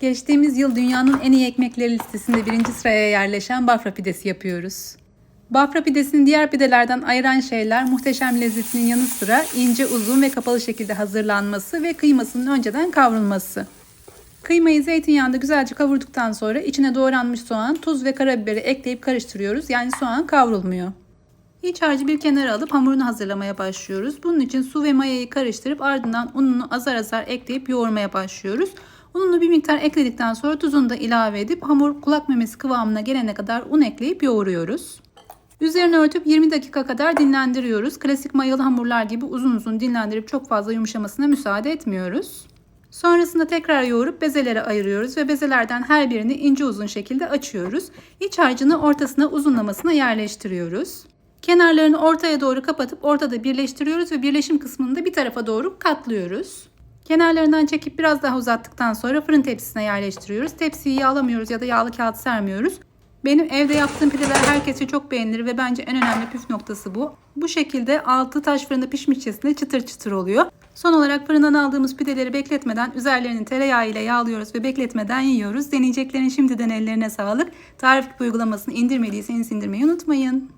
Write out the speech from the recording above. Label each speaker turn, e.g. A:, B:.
A: Geçtiğimiz yıl dünyanın en iyi ekmekleri listesinde birinci sıraya yerleşen Bafra pidesi yapıyoruz. Bafra pidesini diğer pidelerden ayıran şeyler muhteşem lezzetinin yanı sıra ince, uzun ve kapalı şekilde hazırlanması ve kıymasının önceden kavrulması. Kıymayı zeytinyağında güzelce kavurduktan sonra içine doğranmış soğan, tuz ve karabiberi ekleyip karıştırıyoruz. Yani soğan kavrulmuyor. İç harcı bir kenara alıp hamurunu hazırlamaya başlıyoruz. Bunun için su ve mayayı karıştırıp ardından ununu azar azar ekleyip yoğurmaya başlıyoruz. Ununu bir miktar ekledikten sonra tuzunu da ilave edip hamur kulak memesi kıvamına gelene kadar un ekleyip yoğuruyoruz. Üzerine örtüp 20 dakika kadar dinlendiriyoruz. Klasik mayalı hamurlar gibi uzun uzun dinlendirip çok fazla yumuşamasına müsaade etmiyoruz. Sonrasında tekrar yoğurup bezelere ayırıyoruz ve bezelerden her birini ince uzun şekilde açıyoruz. İç harcını ortasına uzunlamasına yerleştiriyoruz. Kenarlarını ortaya doğru kapatıp ortada birleştiriyoruz ve birleşim kısmını da bir tarafa doğru katlıyoruz. Kenarlarından çekip biraz daha uzattıktan sonra fırın tepsisine yerleştiriyoruz. Tepsiyi yağlamıyoruz ya da yağlı kağıt sermiyoruz. Benim evde yaptığım pideler herkese çok beğenilir ve bence en önemli püf noktası bu. Bu şekilde altı taş fırında pişmişçesine çıtır çıtır oluyor. Son olarak fırından aldığımız pideleri bekletmeden üzerlerini tereyağı ile yağlıyoruz ve bekletmeden yiyoruz. Deneyeceklerin şimdiden ellerine sağlık. Tarif uygulamasını indirmediyseniz indirmeyi unutmayın.